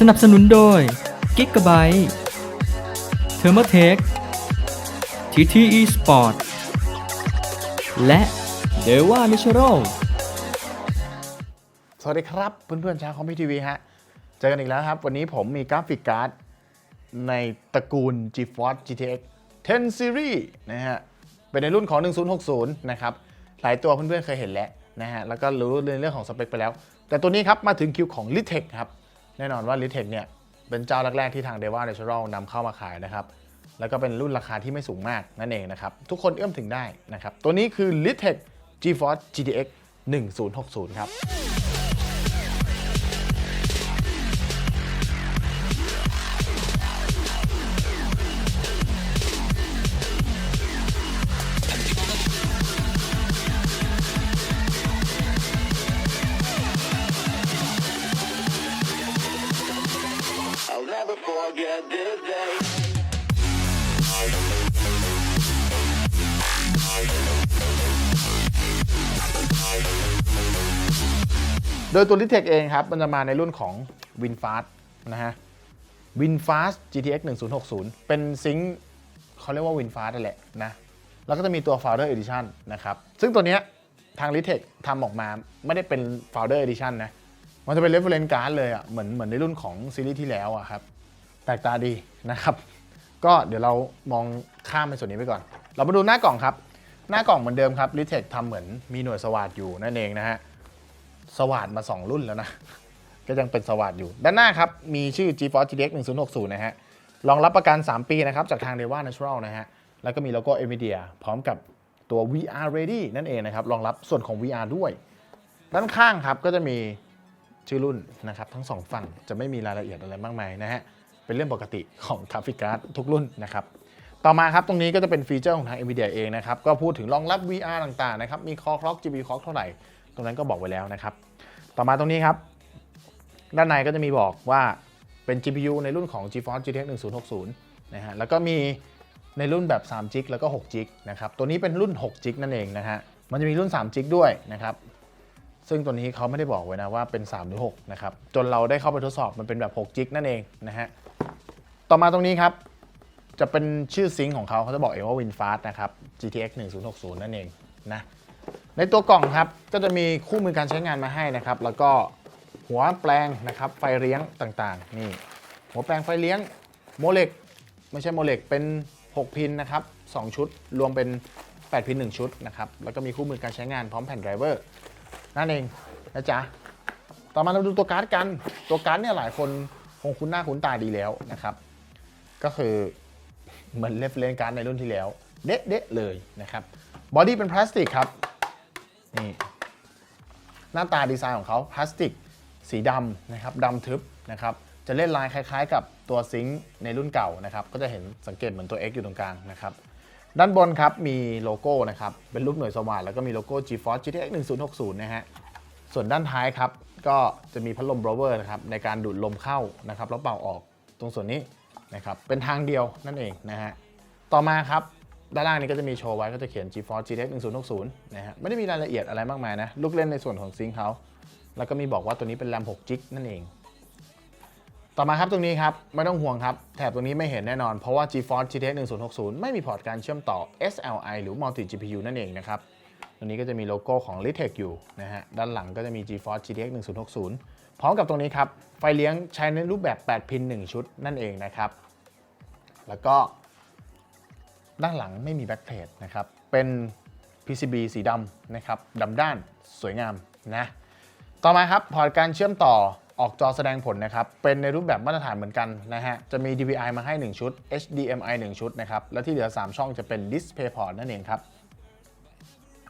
สนับสนุนโดย g i g a b y t e t h e r m o t e c h TTE Sport และ d e w a Natural สวัสดีครับ เพื่อนๆชาวคอมพิวทีวีฮะ เจอกันอีกแล้วครับ วันนี้ผมมีกราฟิกการ์ด ในตระกูล GeForce GTX 10 Series นะฮะ เป็นในรุ่นของ 1060 นะครับ หลายตัวเพื่อนๆเคยเห็นแล้วนะฮะ แล้วก็รู้ในเรื่องของสเปคไปแล้ว แต่ตัวนี้ครับ มาถึงคิวของ l i t e c ครับ แน่นอนว่าลิเท็กเนี่ยเป็นเจ้าแรกๆที่ทางเดว่าเดเชอรัลนำเข้ามาขายนะครับ แล้วก็เป็นรุ่นราคาที่ไม่สูงมากนั่นเองนะครับ ทุกคนเอื้อมถึงได้นะครับ ตัวนี้คือ Litech GeForce GTX 1060 ครับ ดยตัว l i t e c เองครับ มันจะมาในรุ่นของ WinFast นะฮะ WinFast GTX 1060 เป็นซิงเขาเรียกว่า WinFast นั่นแหละนะ แล้วก็จะมีตัว Founder Edition นะครับ ซึ่งตัวเนี้ยทาง l i t e c ทำออกมาไม่ได้เป็น Founder Edition นะ มันจะเป็น Reference Card เลยอะ เหมือนเหมือนในรุ่นของซีรีส์ที่แล้วอะครับแปลกตาดีนะครับ ก็เดี๋ยวเรามองข้ามไปส่วนนี้ไปก่อน เรามาดูหน้ากล่องครับ หน้ากล่องเหมือนเดิมครับ l i t e c ทำเหมือนมีหน่วยสวัสดอยู่นั่นเองนะฮะ สวัสดมา 2 รุ่นแล้วนะ ก็ยังเป็นสวัสดอยู่ ด้านหน้าครับ มีชื่อ GeForce GTX 1060 นะฮะ รองรับประกัน 3 ปีนะครับ จากทาง Deva Natural นะฮะ แล้วก็มีโลโก้ NVIDIA พร้อมกับตัว VR Ready นั่นเองนะครับ รองรับส่วนของ VR ด้วย ด้านข้างครับก็จะมีชื่อรุ่นนะครับทั้งสองฝั่งจะไม่มีรายละเอียดอะไรมากมายนะฮะ เป็นเรื่องปกติของกราฟิกการ์ดทุกรุ่นนะครับต่อมาครับ ตรงนี้ก็จะเป็นฟีเจอร์ของทาง NVIDIA เองนะครับ ก็พูดถึงรองรับ VR ต่างๆนะครับ มี Core Clock GPU Clock เท่าไหร่ ตรงนั้นก็บอกไว้แล้วนะครับ ต่อมาตรงนี้ครับ ด้านในก็จะมีบอกว่าเป็น GPU ในรุ่นของ GeForce GTX 1060นะฮะ แล้วก็มีในรุ่นแบบ3 g ิกแล้วก็6 g ิกนะครับ ตัวนี้เป็นรุ่น6 g ิกนั่นเองนะฮะ มันจะมีรุ่น3 g ิกด้วยนะครับ ซึ่งตัวนี้เขาไม่ได้บอกไว้นะว่าเป็น 3 หรือ 6 นะครับ จนเราได้เข้าไปทดสอบมันเป็นแบบ6 g ิกนั่นเองนะฮะ ต่อมาตรงนี้ครับ จะเป็นชื่อซิงค์ของเขาเขาจะบอกเองว่า WinFast นะครับ GTX 1060 นั่นเองนะ ในตัวกล่องครับก็จะมีคู่มือการใช้งานมาให้นะครับ แล้วก็หัวแปลงนะครับไฟเลี้ยงต่างๆนี่หัวแปลงไฟเลี้ยงโมเลกไม่ใช่โมเลกเป็น 6 พินนะครับ2ชุด รวมเป็น 8 พิน 1 ชุดนะครับแล้วก็มีคู่มือการใช้งานพร้อมแผ่นไดรเวอร์นั่นเองนะจ๊ะต่อมาเราดูตัวการ์ดกัน ตัวการ์ดเนี่ยหลายคนคงคุ้นหน้าคุ้นตาดีแล้วนะครับ ก็คือเหมือนเลฟเลนการ์ดในรุ่นที่แล้ว เด๊ะๆเลยนะครับบอดี้เป็นพลาสติกครับ นี่หน้าตาดีไซน์ของเขาพลาสติก สีดำนะครับดำทึบนะครับจะเล่นลายคล้ายๆ กับตัวซิงค์ในรุ่นเก่านะครับก็จะเห็นสังเกตเหมือนตัว X อยู่ตรงกลางนะครับด้านบนครับมีโลโก้นะครับเป็นรูปหน่วยสว่านแล้วก็มีโลโก้ GeForce GTX 1060 นะฮะส่วนด้านท้ายครับก็จะมีพัดลมบรเวอร์นะครับในการดูดลมเข้านะครับแล้วเป่าออกตรงส่วนนี้นะครับเป็นทางเดียวนั่นเองนะฮะต่อมาครับ ด้านล่างนี้ก็จะมีโชว์ไว้ก็จะเขียน GeForce GTX 1060 นะฮะ ไม่ได้มีรายละเอียดอะไรมากมายนะ ลูกเล่นในส่วนของซิงค์เขาแล้วก็มีบอกว่าตัวนี้เป็นแรม6 g ิกนั่นเอง ต่อมาครับตรงนี้ครับ ไม่ต้องห่วงครับ แถบตรงนี้ไม่เห็นแน่นอน เพราะว่า GeForce GTX 1060 ไม่มีพอร์ตการเชื่อมต่อ SLI หรือ Multi GPU นั่นเองนะครับ ตรงนี้ก็จะมีโลโก้ของ l i t e c อยู่นะฮะ ด้านหลังก็จะมี GeForce GTX 1060 พร้อมกับตรงนี้ครับ ไฟเลี้ยงใช้ในรูปแบบ 8 พิน 1 ชุดนั่นเองนะครับ แล้วก็ ด้านหลังไม่มีแบ็คเพลทนะครับ เป็น PCB สีดำนะครับดำด้านสวยงามนะ ต่อมาครับพอร์ตการเชื่อมต่อออกจอแสดงผลนะครับ เป็นในรูปแบบมาตรฐานเหมือนกันนะฮะ จะมี DVI มาให้ 1 ชุด HDMI 1 ชุดนะครับ แล้วที่เหลือ 3 ช่องจะเป็น Display Port นั่นเองครับ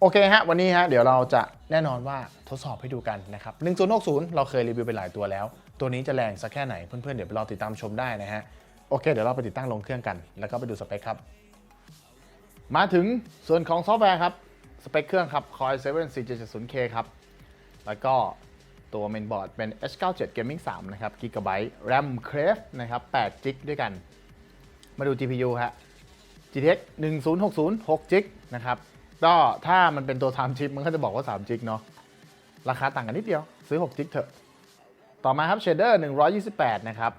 โอเคฮะ วันนี้ฮะ เดี๋ยวเราจะแน่นอนว่าทดสอบให้ดูกันนะครับ1060 เราเคยรีวิวไปหลายตัวแล้ว ตัวนี้จะแรงสักแค่ไหน เพื่อนๆ เดี๋ยวไปรอติดตามชมได้นะฮะ โอเค เดี๋ยวเราไปติดตั้งลงเครื่องกัน แล้วก็ไปดูสเปคครับ มาถึงส่วนของซอฟต์แวร์ครับ สเปคเครื่องครับ Core i7 4770K ครับ แล้วก็ตัวเมนบอร์ดเป็น H97 Gaming 3 นะครับ Gigabyte RAM Crave นะครับ8 g b ด้วยกัน มาดู GPU ฮะ GTX 1060 6 g b นะครับ ก็ถ้ามันเป็นตัว time chip มันก็จะบอกว่า3 g b เนาะ ราคาต่างกันนิดเดียวซื้อ6 g b เถอะ ต่อมาครับ Shader 128 นะครับ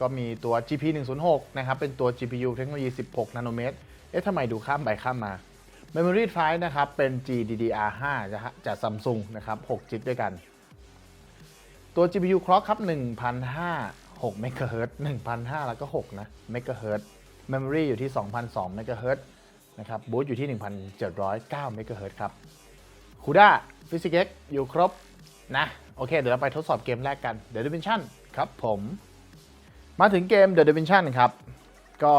ก็มีตัว GP 106นะครับ เป็นตัว GPU เทคโนโลยี 16 นาโนเมตร เอ๊ะทำไมดูข้ามไปข้ามมา Memory Drive นะครับ เป็น GDDR5 จะจาก Samsung นะครับ6จิกด้วยกัน ตัว GPU Clock ครับ1,500 6 MHz 1,500แล้วก็ 6 นะ MHz Memory อยู่ที่ 2,002 MHz นะครับ Boot อยู่ที่ 1,709 MHz ครับคูด้าฟิสิกส์อยู่ครบนะ โอเค เดี๋ยวเราไปทดสอบเกมแรกกัน The Dimension ครับผม มาถึงเกม The Dimension ครับ ก็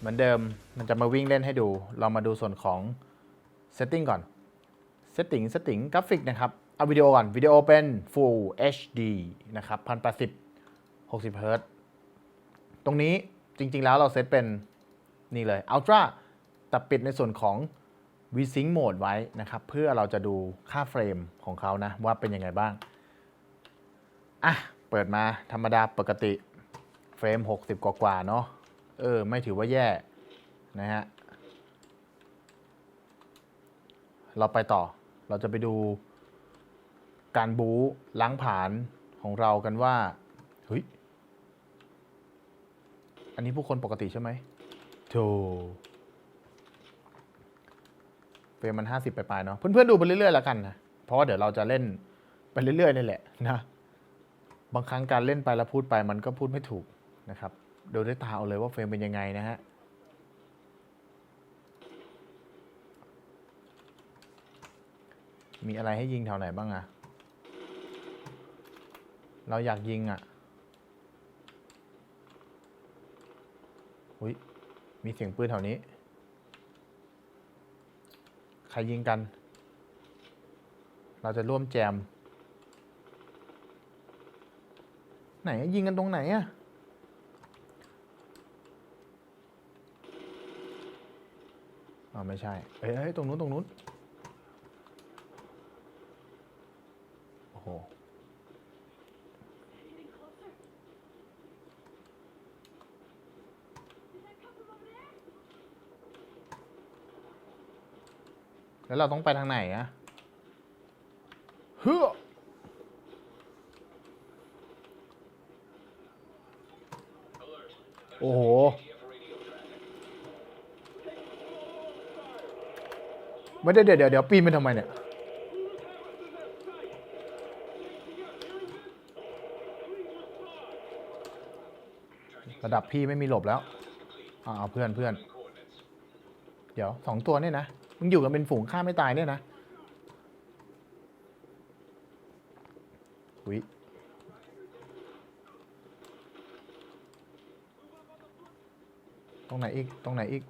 เหมือนเดิมมันจะมาวิ่งเล่นให้ดู เรามาดูส่วนของ Setting ก่อน Setting Setting กราฟิกนะครับ เอาวิดีโอก่อน วิดีโอเป็น Full HD นะครับ1080 60 Hz ตรงนี้จริง ๆ แล้วเราเซตเป็นนี่เลย Ultra แต่ปิดในส่วนของ VSync Mode ไว้นะครับ เพื่อเราจะดูค่าเฟรมของเขานะ ว่าเป็นยังไงบ้าง อะ เปิดมาธรรมดาปกติเฟรม 60 กว่ากว่าๆเนาะ เออ ไม่ถือว่าแย่นะฮะ เราไปต่อ เราจะไปดูการบู๊ล้างผลาญของเรากันว่า เฮ้ย อันนี้ผู้คนปกติใช่ไหมโธ่เฟรมมัน 50ไปปลายๆเนาะ เพื่อนๆดูไปเรื่อยๆแล้วกันนะ เพราะว่าเดี๋ยวเราจะเล่นไปเรื่อยๆนี่แหละนะ บางครั้งการเล่นไปแล้วพูดไปมันก็พูดไม่ถูกนะครับ ดูด้วยตาเอาเลยว่าเฟรมเป็นยังไงนะฮะมีอะไรให้ยิงแถวไหนบ้างอะเราอยากยิงอะอุ้ย มีเสียงปืนแถวนี้ ใครยิงกัน เราจะร่วมแจม ไหนยิงกันตรงไหนอะ อไม่ใช่เอ้ยเอ้ยตรงนู้นตรงนู้นโอ้โหแล้วเราต้องไปทางไหนอะเฮ้อโอ้โห ไม่ได้เดี๋ยวเดี๋ยวเดี๋ยวปีนไปทำไมเนี่ยระดับพี่ไม่มีหลบแล้วอ่าเอาเพื่อนเพื่อน เดี๋ยวสองตัวเนี่ยนะ มึงอยู่กันเป็นฝูงฆ่าไม่ตายเนี่ยนะวิตรงไหนอีก ตรงไหนอีก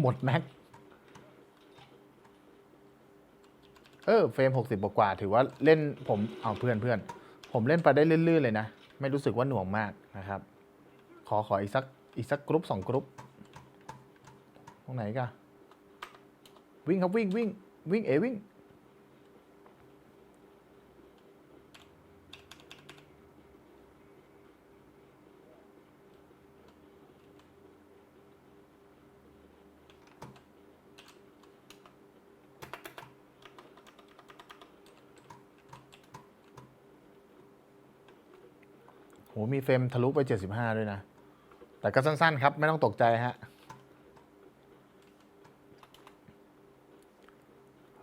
หมดแม็ก เออ เฟรมหกสิบกว่า ถือว่าเล่นผมเอาเพื่อนเพื่อน ผมเล่นไปได้ลื่นๆเลยนะ ไม่รู้สึกว่าหน่วงมากนะครับ ขอขออีกสักอีกสักกรุ๊ปสองกรุ๊ป ตรงไหนกันวิ่งครับวิ่งวิ่งวิ่งเอวิ่ง โหมีเฟรมทะลุไป 75 ด้วยนะ แต่ก็สั้นๆครับ ไม่ต้องตกใจฮะ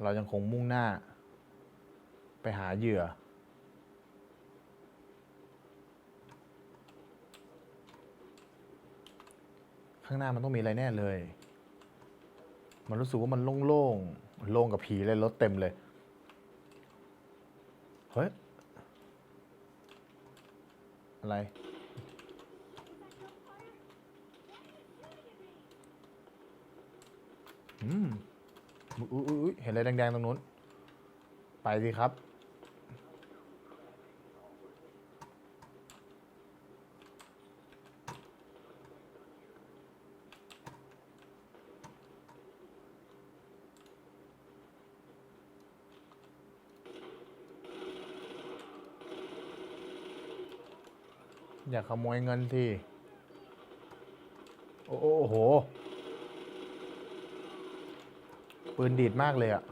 เรายังคงมุ่งหน้า ไปหาเหยื่อ ข้างหน้ามันต้องมีอะไรแน่เลย มันรู้สึกว่ามันโล่งๆ โล่งกับผีเลยรถเต็มเลย เฮ้ย อะไร อืม อุ๊ยอุ๊ยอุ๊ยเห็นอะไรแดงๆ ตรงนู้น ไปสิครับ อย่าขโมยเงินทีโอ้โอ้โอ้โห ปืนดีดมากเลยอะ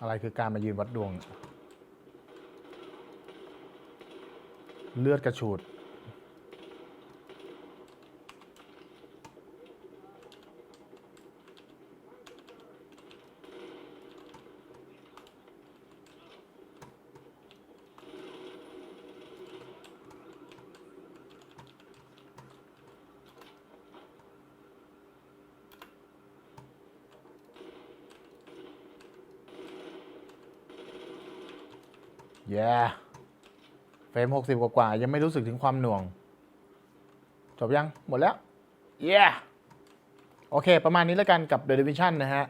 อะไรคือการมายืนวัดดวง เลือดกระฉูด แย่เฟรมหกสิบกว่าๆยังไม่รู้สึกถึงความหน่วง จบยัง หมดแล้วเย่โอเค ประมาณนี้แล้วกันกับ The Division นะฮะ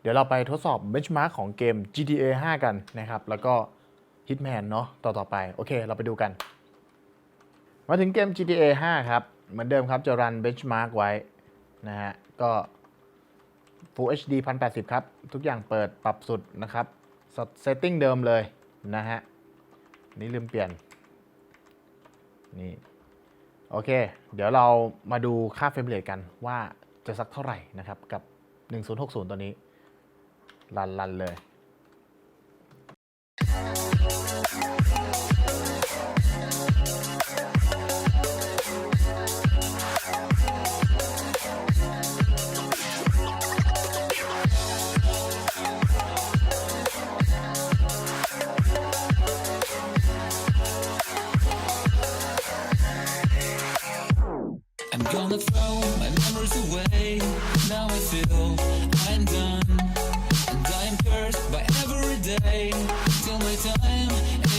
เดี๋ยวเราไปทดสอบ benchmark ของเกม GTA 5 กันนะครับ แล้วก็ Hitman เนาะต่อๆไป โอเค เราไปดูกัน มาถึงเกม GTA 5 ครับ เหมือนเดิมครับ จะรัน benchmark ไว้ นะฮะ ก็ Full HD 1080 ครับ ทุกอย่างเปิดปรับสุดนะครับ setting เดิมเลย นะฮะ นี่ลืมเปลี่ยน นี่ โอเค เดี๋ยวเรามาดูค่าเฟรมเรทกันว่าจะสักเท่าไหร่นะครับ กับ 1060 ตัวนี้ รันรันเลย I'm gonna my memories away. Now I feel I'm done. And I'm cursed by every day. Till my time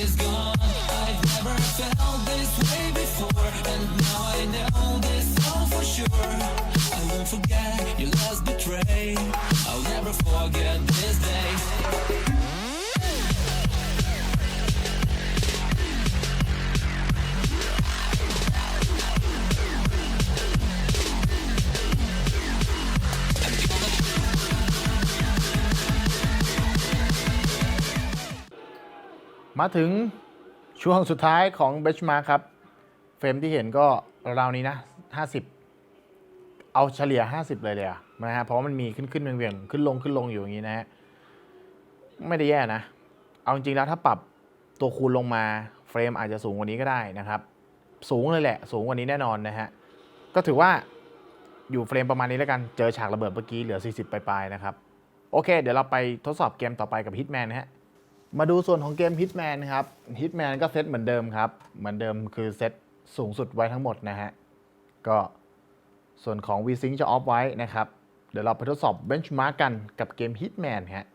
is gone. I've never felt this way before. And now I know this all for sure. I won't forget your last betray. I'll never forget มาถึงช่วงสุดท้ายของ benchmark ครับ เฟรมที่เห็นก็ราวนี้นะ 50 เอาเฉลี่ย 50 เลยเลยอะนะฮะเพราะมันมีขึ้นขึ้นเวียงขึ้นลงขึ้นลงอยู่อย่างนี้นะฮะไม่ได้แย่นะ เอาจริงๆแล้วถ้าปรับตัวคูณลงมาเฟรมอาจจะสูงกว่านี้ก็ได้นะครับ สูงเลยแหละ สูงกว่านี้แน่นอนนะฮะก็ถือว่าอยู่เฟรมประมาณนี้แล้วกันเจอฉากระเบิดเมื่อกี้เหลือ 40 ปลายๆนะครับ โอเค เดี๋ยวเราไปทดสอบเกมต่อไปกับ Hitman นะฮะ มาดูส่วนของเกม Hitman ครับ Hitman ก็เซตเหมือนเดิมครับ เหมือนเดิมคือเซตสูงสุดไว้ทั้งหมดนะฮะ ก็ส่วนของ VSync จะออฟไว้นะครับ เดี๋ยวเราไปทดสอบ Benchmark กันกับเกม Hitman ฮะ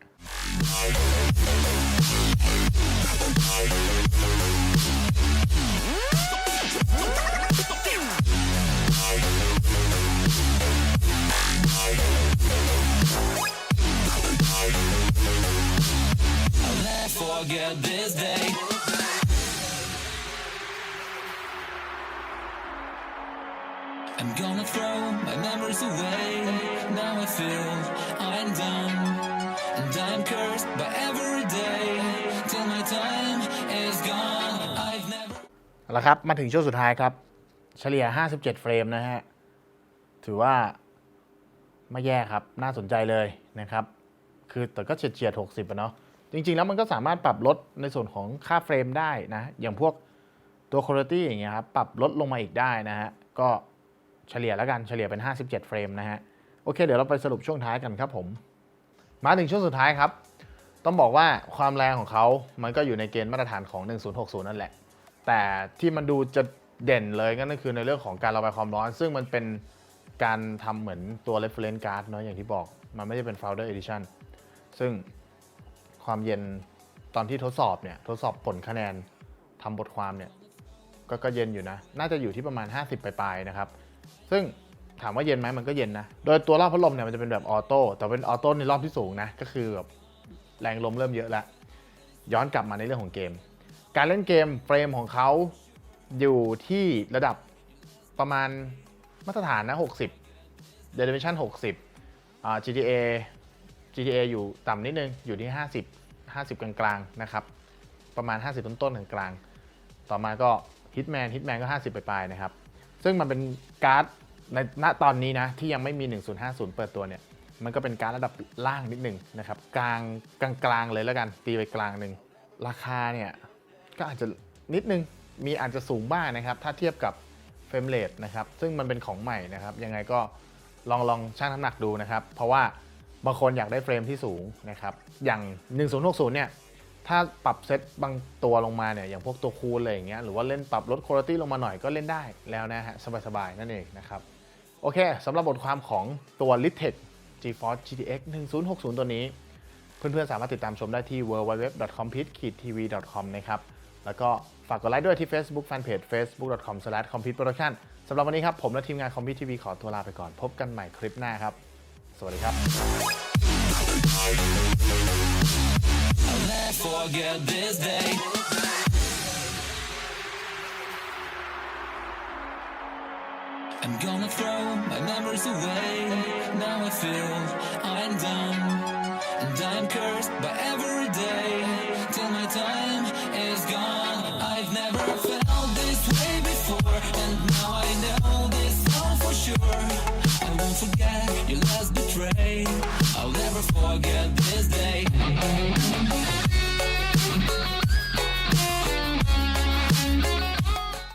never forget this day. I'm gonna throw my memories away. Now I feel I'm done. And I'm cursed by every day. Till my time is gone. I've never. เอาละครับ มาถึงช่วงสุดท้ายครับ เฉลี่ย 57 เฟรมนะฮะ ถือว่าไม่แย่ครับ น่าสนใจเลยนะครับ คือแต่ก็เฉียดเฉียด60อะเนาะ จริง ๆ แล้วมันก็สามารถปรับลดในส่วนของค่าเฟรมได้นะ อย่างพวกตัวคุณภาพอย่างเงี้ยครับ ปรับลดลงมาอีกได้นะฮะ ก็เฉลี่ยแล้วกัน เฉลี่ยเป็น 57 เฟรมนะฮะ โอเค เดี๋ยวเราไปสรุปช่วงท้ายกันครับผม มาถึงช่วงสุดท้ายครับ ต้องบอกว่าความแรงของเขา มันก็อยู่ในเกณฑ์มาตรฐานของ 1060 นั่นแหละ แต่ที่มันดูจะเด่นเลยก็นั่นคือในเรื่องของการระบายความร้อน ซึ่งมันเป็นการทำเหมือนตัว reference card เนาะอย่างที่บอก มันไม่ได้เป็น founder edition ซึ่ง ความเย็นตอนที่ทดสอบเนี่ยทดสอบผลคะแนนทำบทความเนี่ยก็ก็เย็นอยู่นะ น่าจะอยู่ที่ประมาณ 50 ปลายๆนะครับ ซึ่งถามว่าเย็นไหมมันก็เย็นนะ โดยตัวรอบพัดลมเนี่ยมันจะเป็นแบบออโต้ แต่เป็นออโต้ในรอบที่สูงนะ ก็คือแบบแรงลมเริ่มเยอะแล้วย้อนกลับมาในเรื่องของเกม การเล่นเกมเฟรมของเขาอยู่ที่ระดับประมาณมาตรฐานนะ 60 The Dimension 60อ่า GTA GTA อยู่ต่ำนิดนึง อยู่ที่ 50 50 กลางๆนะครับ ประมาณ 50 ต้นๆกลางๆต่อมาก็ Hitman Hitman ก็ 50ปลายๆนะครับ ซึ่งมันเป็นการ์ดในณตอนนี้นะ ที่ยังไม่มี 1050 เปิดตัวเนี่ย มันก็เป็นการดระดับล่างนิดหนึ่งนะครับกลางกลางกลางๆเลยแล้วกัน ตีไปกลางหนึ่ง ราคาเนี่ย ก็อาจจะนิดนึง มีอาจจะสูงบ้างนะครับ ถ้าเทียบกับเฟรมเรทนะครับ ซึ่งมันเป็นของใหม่นะครับ ยังไงก็ลองลองชั่งน้ำหนักดูนะครับ เพราะว่า บางคนอยากได้เฟรมที่สูงนะครับอย่าง 1060 เนี่ยถ้าปรับเซตบางตัวลงมาเนี่ยอย่างพวกตัวคูลอะไรอย่างเงี้ยหรือว่าเล่นปรับลดคุณภาพลงมาหน่อยก็เล่นได้แล้วนะฮะสบายๆ นั่นเองนะครับ โอเคสำหรับบทความของตัว l i t e c GeForce GTX 1060 ตัวนี้ เพื่อนๆ สามารถติดตามชมได้ที่ www.compete-tv.com นะครับ แล้วก็ฝากกดไลค์ด้วยที่ Facebook Fanpage facebook.com/competeproduction สำหรับวันนี้ครับ ผมและทีมงาน Compete TV ขอตัวลาไปก่อนพบกันใหม่คลิปหน้าครับ วัสดีครับ I'll never forget this day. I'm gonna throw my memories away. Now I feel I'm done. And I'm cursed by every day. Till my time is gone. I've never felt this way before. And now I know this all for sure. I won't forget your last forget this day.